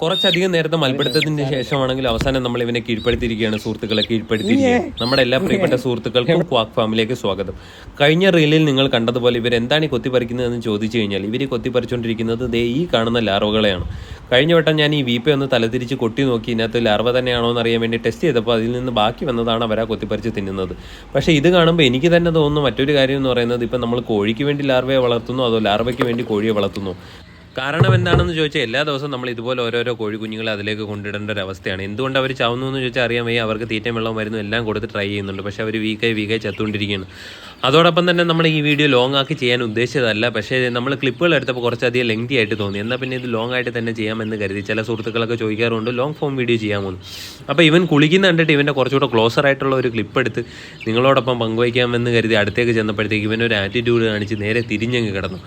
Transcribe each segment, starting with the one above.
കുറച്ചധികം നേരത്തെ മൽപ്പിടുത്തത്തിന് ശേഷമാണെങ്കിൽ അവസാനം നമ്മൾ ഇവനെ കീഴ്പ്പെടുത്തിയിരിക്കുകയാണ്. സുഹൃത്തുക്കളെ കീഴ്പ്പെടുത്തിയിരിക്കുകയാണ്. നമ്മുടെ എല്ലാ പ്രിയപ്പെട്ട സുഹൃത്തുക്കൾക്കും ക്വാക്ക് ഫാമിലേക്ക് സ്വാഗതം. കഴിഞ്ഞ റീലിൽ നിങ്ങൾ കണ്ടതുപോലെ ഇവർ എന്താണ് ഈ കൊത്തിപ്പറിക്കുന്നതെന്ന് ചോദിച്ചു കഴിഞ്ഞാൽ ഇവർ കൊത്തിപ്പറിച്ചുകൊണ്ടിരിക്കുന്നത് ദേ ഈ കാണുന്ന ലാർവകളെയാണ്. കഴിഞ്ഞ വട്ടം ഞാൻ ഈ വീപ്പ ഒന്ന് തലതിരിച്ച് കൊട്ടി നോക്കി. ഇതിനകത്ത് ലാർവ തന്നെയാണോ എന്ന് അറിയാൻ വേണ്ടി ടെസ്റ്റ് ചെയ്തപ്പോൾ അതിൽ നിന്ന് ബാക്കി വന്നതാണ് അവരാ കൊത്തിപ്പറിച്ച് തിന്നുന്നത്. പക്ഷേ ഇത് കാണുമ്പോൾ എനിക്ക് തന്നെ തോന്നുന്നു മറ്റൊരു കാര്യം എന്ന് പറയുന്നത് ഇപ്പം നമ്മൾ കോഴിക്ക് വേണ്ടി ലാർവയെ വളർത്തുന്നു അതോ ലാർവയ്ക്ക് വേണ്ടി കോഴിയെ വളർത്തുന്നു? കാരണം എന്താണെന്ന് ചോദിച്ചാൽ എല്ലാ ദിവസവും നമ്മൾ ഇതുപോലെ ഓരോരോ കോഴി കുഞ്ഞുങ്ങളെ അതിലേക്ക് കൊണ്ടിടേണ്ട ഒരു അവസ്ഥയാണ്. എന്തുകൊണ്ട് അവർ ചാവുന്നു എന്ന് ചോദിച്ചാൽ അറിയാൻ വയ്യ. അവർക്ക് തീറ്റയും വെള്ളവും മരുന്നും എല്ലാം കൊടുത്ത് ട്രൈ ചെയ്യുന്നുണ്ട്. പക്ഷേ അവർ വീക്കായി വീക്കായി ചത്തുകൊണ്ടിരിക്കുകയാണ്. അതോടൊപ്പം തന്നെ നമ്മൾ ഈ വീഡിയോ ലോങ് ആക്കി ചെയ്യാൻ ഉദ്ദേശിച്ചതല്ല. പക്ഷേ നമ്മൾ ക്ലിപ്പുകൾ എടുത്തപ്പോൾ കുറച്ചധികം ലെങ്തി ആയിട്ട് തോന്നി. എന്നാൽ പിന്നെ ഇത് ലോങ് ആയിട്ട് തന്നെ ചെയ്യാമെന്ന് കരുതി. ചില സുഹൃത്തുക്കളൊക്കെ ചോദിക്കാറുണ്ട് ലോങ് ഫോം വീഡിയോ ചെയ്യാൻ പോകുന്നു അപ്പോൾ ഇവൻ കുളിക്കുന്ന കണ്ടിട്ട് ഇവന്റെ കുറച്ചുകൂടെ ക്ലോസർ ആയിട്ടുള്ള ഒരു ക്ലിപ്പ് എടുത്ത് നിങ്ങളോടൊപ്പം പങ്കുവയ്ക്കാമെന്ന് കരുതി അടുത്തേക്ക് ചെന്നപ്പോഴത്തേക്ക് ഇവനൊരു ആറ്റിറ്റ്യൂഡ് കാണിച്ച് നേരെ തിരിഞ്ഞങ്ങ് കിടന്നു.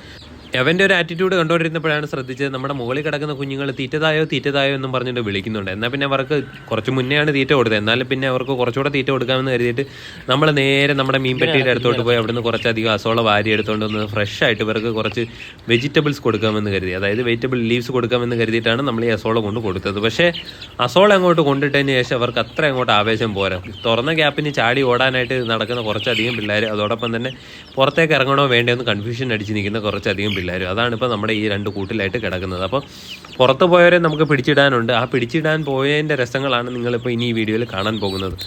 അവന്റെ ഒരു ആറ്റിറ്റ്യൂഡ് കണ്ടുകൊണ്ടിരുന്നപ്പോഴാണ് ശ്രദ്ധിച്ചത് നമ്മുടെ മുകളിൽ കിടക്കുന്ന കുഞ്ഞുങ്ങൾ തീറ്റതായോ തീറ്റതായോ എന്നും പറഞ്ഞിട്ട് വിളിക്കുന്നുണ്ട്. എന്നാൽ പിന്നെ അവർക്ക് കുറച്ച് മുന്നെയാണ് തീറ്റ കൊടുത്തത്. എന്നാലും പിന്നെ അവർക്ക് കുറച്ചുകൂടെ തീറ്റ കൊടുക്കാമെന്ന് കരുതിയിട്ട് നമ്മൾ നേരെ നമ്മുടെ മീൻപെട്ടിയുടെ അടുത്തോട്ട് പോയി അവിടുന്ന് കുറച്ചധികം അസോള വാരി എടുത്തുകൊണ്ട് വന്ന് ഫ്രഷ് ആയിട്ട് ഇവർക്ക് കുറച്ച് വെജിറ്റബിൾസ് കൊടുക്കാമെന്ന് കരുതി. അതായത് വെജിറ്റബിൾ ലീവ്സ് കൊടുക്കാമെന്ന് കരുതിയിട്ടാണ് നമ്മൾ ഈ അസോള കൊണ്ട് കൊടുത്തത്. പക്ഷേ അസോള അങ്ങോട്ട് കൊണ്ടിട്ടതിന് ശേഷം അവർക്ക് അത്ര അങ്ങോട്ട് ആവേശം പോരാ. തുറന്ന ഗ്യാപ്പിന് ചാടി ഓടാനായിട്ട് നടക്കുന്ന കുറച്ചധികം പിള്ളേർ അതോടൊപ്പം തന്നെ പുറത്തേക്ക് ഇറങ്ങണോ വേണ്ടയോ എന്ന് കൺഫ്യൂഷൻ അടിച്ച് നിൽക്കുന്ന കുറച്ചധികം പിള്ളേർ അതാണ് ഇപ്പോൾ നമ്മുടെ ഈ രണ്ട് കൂട്ടിലായിട്ട് കിടക്കുന്നത്. അപ്പോൾ പുറത്ത് പോയവരെ നമുക്ക് പിടിച്ചിടാനുണ്ട്. ആ പിടിച്ചിടാൻ പോയതിന്റെ രസങ്ങളാണ് നിങ്ങളിപ്പോൾ ഇനി ഈ വീഡിയോയിൽ കാണാൻ പോകുന്നത്.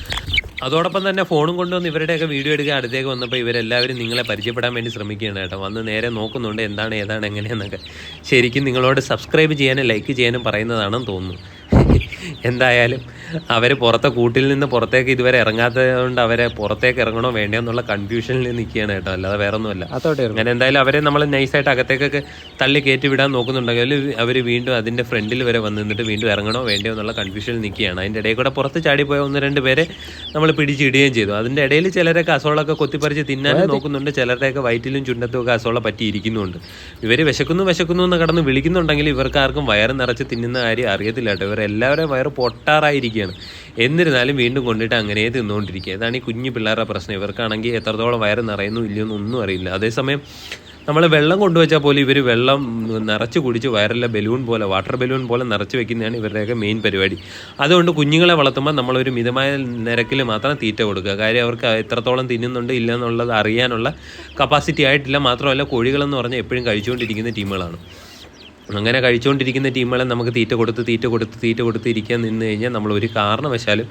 അതോടൊപ്പം തന്നെ ഫോണും കൊണ്ടുവന്ന് ഇവരുടെയൊക്കെ വീഡിയോ എടുക്കുക അടുത്തേക്ക് വന്നപ്പോൾ ഇവരെല്ലാവരും നിങ്ങളെ പരിചയപ്പെടാൻ വേണ്ടി ശ്രമിക്കുകയാണ് കേട്ടോ. വന്ന് നേരെ നോക്കുന്നുണ്ട് എന്താണ് ഏതാണ് എങ്ങനെയെന്നൊക്കെ. ശരിക്കും നിങ്ങളോട് സബ്സ്ക്രൈബ് ചെയ്യാനും ലൈക്ക് ചെയ്യാനും പറയുന്നതാണെന്ന് തോന്നുന്നു. എന്തായാലും അവർ പുറത്തെ കൂട്ടിൽ നിന്ന് പുറത്തേക്ക് ഇതുവരെ ഇറങ്ങാത്തത് കൊണ്ട് അവരെ പുറത്തേക്ക് ഇറങ്ങണോ വേണ്ടോ എന്നുള്ള കൺഫ്യൂഷനിൽ നിൽക്കുകയാണ് കേട്ടോ. അല്ലാതെ വേറെ ഒന്നുമല്ല അങ്ങനെ എന്തായാലും അവരെ നമ്മൾ നൈസായിട്ട് അകത്തേക്കൊക്കെ തള്ളി കയറ്റി വിടാൻ നോക്കുന്നുണ്ടെങ്കിൽ അവർ വീണ്ടും അതിന്റെ ഫ്രണ്ടിൽ വരെ വന്ന് നിന്നിട്ട് വീണ്ടും ഇറങ്ങണോ വേണ്ടോ എന്നുള്ള കൺഫ്യൂഷനിൽ നിൽക്കുകയാണ്. അതിന്റെ ഇടയിൽ കൂടെ പുറത്ത് ചാടിപ്പോയ ഒന്ന് രണ്ട് പേരെ നമ്മൾ പിടിച്ചിടുകയും ചെയ്തു. അതിന്റെ ഇടയിൽ ചിലരൊക്കെ അസോളൊക്കെ കൊത്തിപ്പറിച്ച് തിന്നാനും നോക്കുന്നുണ്ട്. ചിലരുടെയൊക്കെ വയറ്റിലും ചുണ്ടത്തും ഒക്കെ അസോള പറ്റിയിരിക്കുന്നുണ്ട്. ഇവർ വിശക്കുന്നു വിശക്കുന്നു എന്ന് കടന്ന് വിളിക്കുന്നുണ്ടെങ്കിൽ ഇവർക്കാർക്കും വയറ് നിറച്ച് തിന്നുന്ന കാര്യം അറിയത്തില്ല കേട്ടോ. ഇവരെല്ലാവരും വയറ് പൊട്ടാറായിരിക്കുകയാണ്. എന്നിരുന്നാലും വീണ്ടും കൊണ്ടിട്ട് അങ്ങനെ തിന്നുകൊണ്ടിരിക്കുക അതാണ് ഈ കുഞ്ഞു പിള്ളേരുടെ പ്രശ്നം. ഇവർക്കാണെങ്കിൽ എത്രത്തോളം വയറ് നിറയുന്നു ഇല്ലയോ ഒന്നും അറിയില്ല. അതേസമയം നമ്മൾ വെള്ളം കൊണ്ടുവച്ചാൽ പോലും ഇവർ വെള്ളം നിറച്ച് കുടിച്ച് വയറിലെ ബലൂൺ പോലെ വാട്ടർ ബലൂൺ പോലെ നിറച്ച് വെക്കുന്നതാണ് ഇവരുടെയൊക്കെ മെയിൻ പരിപാടി. അതുകൊണ്ട് കുഞ്ഞുങ്ങളെ വളർത്തുമ്പോൾ നമ്മളൊരു മിതമായ നിരക്കിൽ മാത്രം തീറ്റ കൊടുക്കുക. കാര്യം അവർക്ക് എത്രത്തോളം തിന്നുന്നുണ്ട് ഇല്ല എന്നുള്ളത് അറിയാനുള്ള കപ്പാസിറ്റി ആയിട്ടില്ല. മാത്രമല്ല കോഴികളെന്ന് പറഞ്ഞാൽ എപ്പോഴും കഴിച്ചുകൊണ്ടിരിക്കുന്ന ടീമുകളാണ്. അങ്ങനെ കഴിച്ചുകൊണ്ടിരിക്കുന്ന ടീമുകളെ നമുക്ക് തീറ്റ കൊടുത്ത് തീറ്റ കൊടുത്ത് തീറ്റ കൊടുത്ത് ഇരിക്കാൻ നിന്ന് കഴിഞ്ഞാൽ നമ്മൾ ഒരു കാരണവശാലും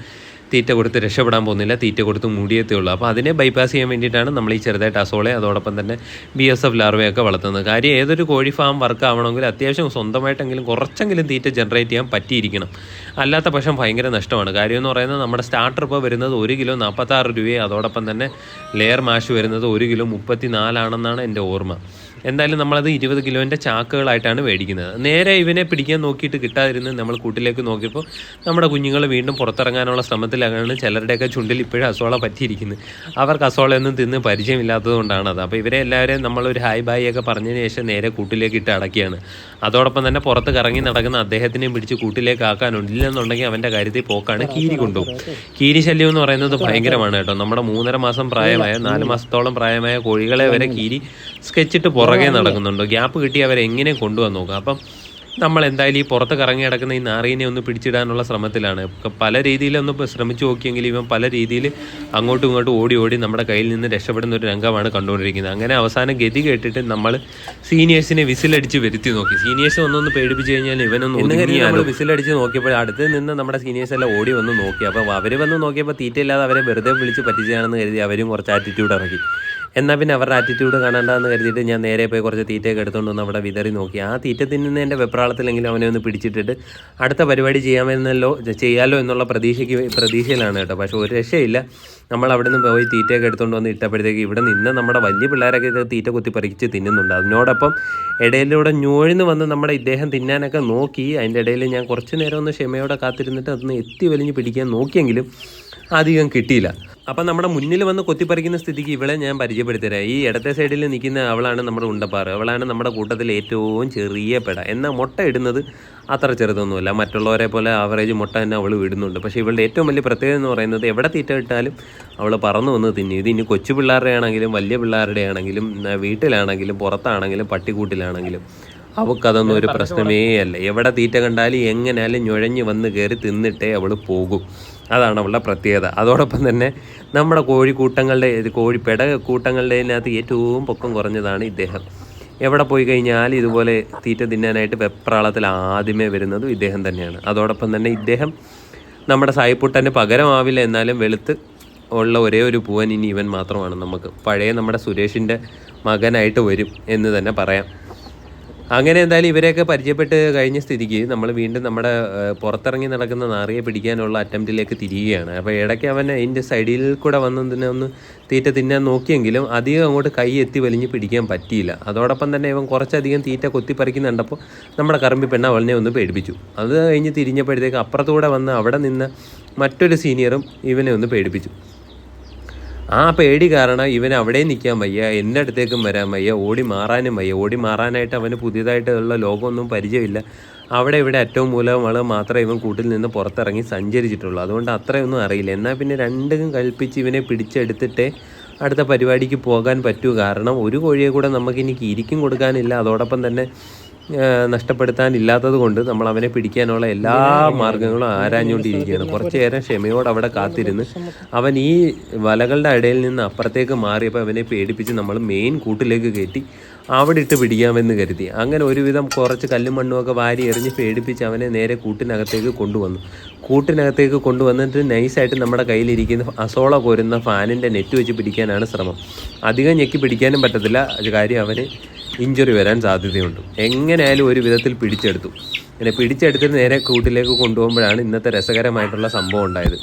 തീറ്റ കൊടുത്ത് രക്ഷപ്പെടാൻ പോകുന്നില്ല തീറ്റ കൊടുത്ത് മൂടിയത്തേ ഉള്ളൂ. അപ്പോൾ അതിനെ ബൈപ്പാസ് ചെയ്യാൻ വേണ്ടിയിട്ടാണ് നമ്മൾ ഈ ചെറുതായിട്ട് അസോളെ അതോടൊപ്പം തന്നെ ബി എസ് എഫ് ലാർവയൊക്കെ വളർത്തുന്നത്. കാര്യം ഏതൊരു കോഴി ഫാം വർക്ക് ആവണമെങ്കിൽ അത്യാവശ്യം സ്വന്തമായിട്ടെങ്കിലും കുറച്ചെങ്കിലും തീറ്റ ജനറേറ്റ് ചെയ്യാൻ പറ്റിയിരിക്കണം. അല്ലാത്ത പക്ഷം ഭയങ്കര നഷ്ടമാണ്. കാര്യം എന്ന് പറയുന്നത് നമ്മുടെ സ്റ്റാർട്ടർ ഇപ്പോൾ വരുന്നത് ഒരു കിലോ നാൽപ്പത്താറ് രൂപയെ അതോടൊപ്പം തന്നെ ലെയർ മാഷ് വരുന്നത് ഒരു കിലോ മുപ്പത്തി നാലാണെന്നാണ് എന്റെ ഓർമ്മ. എന്തായാലും നമ്മളത് ഇരുപത് കിലോന്റെ ചാക്കുകളായിട്ടാണ് മേടിക്കുന്നത്. നേരെ ഇവനെ പിടിക്കാൻ നോക്കിയിട്ട് കിട്ടാതിരുന്ന് നമ്മൾ കൂട്ടിലേക്ക് നോക്കിയപ്പോൾ നമ്മുടെ കുഞ്ഞുങ്ങൾ വീണ്ടും പുറത്തിറങ്ങാനുള്ള ശ്രമത്തിലാണ് ചിലരുടെയൊക്കെ ചുണ്ടിൽ ഇപ്പോഴും അസോള പറ്റിയിരിക്കുന്നത്. അവർക്ക് അസോളയൊന്നും തിന്ന് പരിചയമില്ലാത്തത് കൊണ്ടാണ് അത്. അപ്പോൾ ഇവരെ എല്ലാവരെയും നമ്മളൊരു ഹായ് ബായ് ഒക്കെ പറഞ്ഞതിന് ശേഷം നേരെ കൂട്ടിലേക്ക് ഇട്ട് അടക്കിയാണ് അതോടൊപ്പം തന്നെ പുറത്ത് കറങ്ങി നടക്കുന്ന അദ്ദേഹത്തിനെയും പിടിച്ച് കൂട്ടിലേക്ക് ആക്കാനുണ്ട്. ഇല്ലെന്നുണ്ടെങ്കിൽ അവന്റെ കാര്യത്തിൽ പോക്കാണ് കീരി കൊണ്ടുപോകും. കീരി ശല്യം എന്ന് പറയുന്നത് ഭയങ്കരമാണ് കേട്ടോ. നമ്മുടെ മൂന്നര മാസം പ്രായമായ നാല് മാസത്തോളം പ്രായമായ കോഴികളെ വരെ കീരി സ്കെച്ചിട്ട് പുറകെ നടക്കുന്നുണ്ടോ? ഗ്യാപ്പ് കിട്ടി അവരെ എങ്ങനെ കൊണ്ടുവന്ന് നോക്കുക അപ്പം നമ്മൾ എന്തായാലും ഈ പുറത്ത് കറങ്ങി കിടക്കുന്ന ഈ നാറീനെ ഒന്ന് പിടിച്ചിടാനുള്ള ശ്രമത്തിലാണ്. പല രീതിയിലൊന്ന് ഒന്ന് ശ്രമിച്ചു നോക്കിയെങ്കിൽ ഇവൻ പല രീതിയിൽ അങ്ങോട്ടും ഇങ്ങോട്ടും ഓടി ഓടി നമ്മുടെ കയ്യിൽ നിന്ന് രക്ഷപ്പെടുന്ന ഒരു രംഗമാണ് കണ്ടുകൊണ്ടിരിക്കുന്നത്. അങ്ങനെ അവസാനം ഗതി കേട്ടിട്ട് നമ്മൾ സീനിയേഴ്സിനെ വിസിലടിച്ച് വരുത്തി നോക്കി. സീനിയേഴ്സ് ഒന്നൊന്ന് പേടിപ്പിച്ച് കഴിഞ്ഞാൽ ഇവനൊന്ന് വിസിലടിച്ച് നോക്കിയപ്പോൾ അടുത്ത് നിന്ന് നമ്മുടെ സീനിയേഴ്സ് എല്ലാം ഓടി വന്ന് നോക്കി. അപ്പോൾ അവർ വന്ന് നോക്കിയപ്പോൾ തീറ്റയില്ലാതെ അവരെ വെറുതെ വിളിച്ച് പറ്റിച്ചാണെന്ന് കരുതി അവരും കുറച്ച് ആറ്റിറ്റ്യൂഡ് ഇറക്കി. എന്നാൽ പിന്നെ അവരുടെ ആറ്റിറ്റ്യൂഡ് കാണണ്ടെന്ന് കരുതിയിട്ട് ഞാൻ നേരെ പോയി കുറച്ച് തീറ്റയൊക്കെ എടുത്തുകൊണ്ട് വന്ന് അവിടെ വിതറി നോക്കി. ആ തീറ്റ തിന്നുന്നതിന്റെ വെപ്രാളത്തിലെങ്കിലും അവനെ ഒന്ന് പിടിച്ചിട്ടിട്ട് അടുത്ത പരിപാടി ചെയ്യാമെന്നല്ലോ ചെയ്യാലോ എന്നുള്ള പ്രതീക്ഷയ്ക്ക് പ്രതീക്ഷയിലാണ് കേട്ടോ. പക്ഷേ ഒരു രക്ഷയില്ല. നമ്മൾ അവിടെ നിന്ന് പോയി തീറ്റയൊക്കെ എടുത്തുകൊണ്ട് വന്ന് ഇട്ടപ്പോഴത്തേക്ക് ഇവിടെ നിന്ന് നമ്മുടെ വലിയ പിള്ളേരൊക്കെ ഇത് തീറ്റ കുത്തി പറിച്ച് തിന്നുന്നുണ്ട്. അതിനോടൊപ്പം ഇടയിലൂടെ ഞോഴിന്ന് വന്ന് നമ്മുടെ ഇദ്ദേഹം തിന്നാനൊക്കെ നോക്കി. അതിന്റെ ഇടയിൽ ഞാൻ കുറച്ച് നേരം ഒന്ന് ക്ഷമയോടെ കാത്തിരുന്നിട്ട് അതൊന്ന് എത്തി വലിഞ്ഞ് പിടിക്കാൻ നോക്കിയെങ്കിലും അധികം കിട്ടിയില്ല. അപ്പം നമ്മുടെ മുന്നിൽ വന്ന് കൊത്തിപ്പറിക്കുന്ന സ്ഥിതിക്ക് ഇവളെ ഞാൻ പരിചയപ്പെടുത്തരാം. ഈ ഇടത്തെ സൈഡിൽ നിൽക്കുന്ന അവളാണ് നമ്മുടെ ഉണ്ടപ്പാറ്. അവളാണ് നമ്മുടെ കൂട്ടത്തിൽ ഏറ്റവും ചെറിയ പെട. എന്നാൽ മുട്ട ഇടുന്നത് അത്ര ചെറുതൊന്നുമല്ല. മറ്റുള്ളവരെ പോലെ ആവറേജ് മുട്ട തന്നെ അവൾ വിടുന്നുണ്ട് പക്ഷേ ഇവളുടെ ഏറ്റവും വലിയ പ്രത്യേകത എന്ന് പറയുന്നത് എവിടെ തീറ്റ ഇട്ടാലും അവൾ പറന്നു വന്ന് തിന്നും. ഇത് ഇനി കൊച്ചു പിള്ളേരുടെ ആണെങ്കിലും വലിയ പിള്ളേരുടെ ആണെങ്കിലും വീട്ടിലാണെങ്കിലും പുറത്താണെങ്കിലും പട്ടിക്കൂട്ടിലാണെങ്കിലും അവൾക്കതൊന്നും ഒരു പ്രശ്നമേ അല്ല. എവിടെ തീറ്റ കണ്ടാലും എങ്ങനെയാലും ഞുഴഞ്ഞ് വന്ന് കയറി തിന്നിട്ടേ അവൾ പോകും. അതാണ് അവളുടെ പ്രത്യേകത. അതോടൊപ്പം തന്നെ നമ്മുടെ കോഴിക്കൂട്ടങ്ങളുടെ ഇത് കോഴിപ്പെട കൂട്ടങ്ങളുടെ അതിനകത്ത് ഏറ്റവും പൊക്കം കുറഞ്ഞതാണ് ഇദ്ദേഹം. എവിടെ പോയി കഴിഞ്ഞാൽ ഇതുപോലെ തീറ്റ തിന്നാനായിട്ട് വെപ്രാളത്തിൽ ആദ്യമേ വരുന്നതും ഇദ്ദേഹം തന്നെയാണ്. അതോടൊപ്പം തന്നെ ഇദ്ദേഹം നമ്മുടെ സായിപ്പുട്ടന് പകരമാവില്ല എന്നാലും വെളുത്ത് ഉള്ള ഒരേ ഒരു പൂവൻ ഇനി ഇവൻ മാത്രമാണ് നമുക്ക്. പഴയ നമ്മുടെ സുരേഷിന്റെ മകനായിട്ട് വരും എന്ന് തന്നെ പറയാം. അങ്ങനെ എന്തായാലും ഇവരെയൊക്കെ പരിചയപ്പെട്ട് കഴിഞ്ഞ സ്ഥിതിക്ക് നമ്മൾ വീണ്ടും നമ്മുടെ പുറത്തിറങ്ങി നടക്കുന്ന നാറിയെ പിടിക്കാനുള്ള അറ്റംപ്റ്റിലേക്ക് തിരിയുകയാണ്. അപ്പോൾ ഇടയ്ക്ക് അവൻ അതിന്റെ സൈഡിൽ കൂടെ വന്നതിനെ ഒന്ന് തീറ്റ തിന്നാൻ നോക്കിയെങ്കിലും അധികം അങ്ങോട്ട് കൈ എത്തി വലിഞ്ഞ് പിടിക്കാൻ പറ്റിയില്ല. അതോടൊപ്പം തന്നെ ഇവൻ കുറച്ചധികം തീറ്റ കൊത്തിപ്പറിക്കുന്നുണ്ടപ്പോൾ നമ്മുടെ കറമ്പി പെണ്ണ അവളിനെ ഒന്ന് പേടിപ്പിച്ചു. അത് കഴിഞ്ഞ് തിരിഞ്ഞപ്പോഴത്തേക്ക് അപ്പുറത്തൂടെ വന്ന് അവിടെ നിന്ന് മറ്റൊരു സീനിയറും ഇവനെ ഒന്ന് പേടിപ്പിച്ചു. ആ പേടി കാരണം ഇവൻ അവിടെ നിൽക്കാൻ വയ്യ എന്റെ അടുത്തേക്കും വരാൻ വയ്യ ഓടി മാറാനും വയ്യ. ഓടി മാറാനായിട്ട് അവന് പുതിയതായിട്ടുള്ള ലോകമൊന്നും പരിചയമില്ല. അവിടെ ഇവിടെ ഏറ്റവും മൂലമാണ് മാത്രമേ ഇവൻ കൂട്ടിൽ നിന്ന് പുറത്തിറങ്ങി സഞ്ചരിച്ചിട്ടുള്ളൂ. അതുകൊണ്ട് അത്രയൊന്നും അറിയില്ല. എന്നാൽ പിന്നെ രണ്ടും കൽപ്പിച്ച് ഇവനെ പിടിച്ചെടുത്തിട്ടേ അടുത്ത പരിപാടിക്ക് പോകാൻ പറ്റൂ. കാരണം ഒരു കോഴിയെ കൂടെ നമുക്കിനി കീരിക്കും കൊടുക്കാനില്ല. അതോടൊപ്പം തന്നെ നഷ്ടപ്പെടുത്താനില്ലാത്തത് കൊണ്ട് നമ്മൾ അവനെ പിടിക്കാനുള്ള എല്ലാ മാർഗങ്ങളും ആരാഞ്ഞുകൊണ്ടിരിക്കുകയാണ്. കുറച്ചു നേരം ക്ഷമയോടെ അവിടെ കാത്തിരുന്ന് അവൻ ഈ വലകളുടെ ഇടയിൽ നിന്ന് അപ്പുറത്തേക്ക് മാറിയപ്പോൾ അവനെ പേടിപ്പിച്ച് നമ്മൾ മെയിൻ കൂട്ടിലേക്ക് കയറ്റി അവിടെ ഇട്ട് പിടിക്കാമെന്ന് കരുതി. അങ്ങനെ ഒരുവിധം കുറച്ച് കല്ലും മണ്ണും ഒക്കെ വാരി എറിഞ്ഞ് പേടിപ്പിച്ച് അവനെ നേരെ കൂട്ടിനകത്തേക്ക് കൊണ്ടുവന്നു. കൂട്ടിനകത്തേക്ക് കൊണ്ടുവന്നിട്ട് നൈസായിട്ട് നമ്മുടെ കയ്യിലിരിക്കുന്ന അസോള പോരുന്ന ഫാനിന്റെ നെറ്റ് വെച്ച് പിടിക്കാനാണ് ശ്രമം. അധികം ഞെക്കി പിടിക്കാനും പറ്റത്തില്ല. കാര്യം അവന് ഇഞ്ചുറി വരാൻ സാധ്യതയുണ്ട്. എങ്ങനെയായാലും ഒരു വിധത്തിൽ പിടിച്ചെടുത്തു. അങ്ങനെ പിടിച്ചെടുത്തിട്ട് നേരെ കൂട്ടിലേക്ക് കൊണ്ടുപോകുമ്പോഴാണ് ഇന്നത്തെ രസകരമായിട്ടുള്ള സംഭവം ഉണ്ടായത്.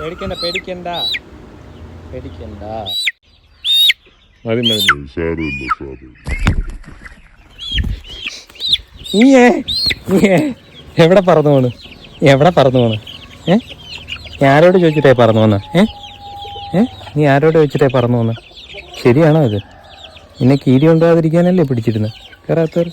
പേടിക്കണ്ട പേടിക്കണ്ട. പേടിക്കണ്ട. മതി മതി നീയേ നീയേ. എവിടെ പറന്നു പോണ്? എവിടെ പറന്നു പോണ്? ഏ? ഞാനോട് ആരോട് ചോദിച്ചിട്ടേ പറന്നു പോന്ന. ഏ? ഏ? നീ ആരോട് വെച്ചിട്ടേ പറഞ്ഞു വന്ന് ശരിയാണോ ഇത്? നിന്നെ കീരി ഉണ്ടാകാതിരിക്കാനല്ലേ പിടിച്ചിരുന്നത് കയറാത്തവർ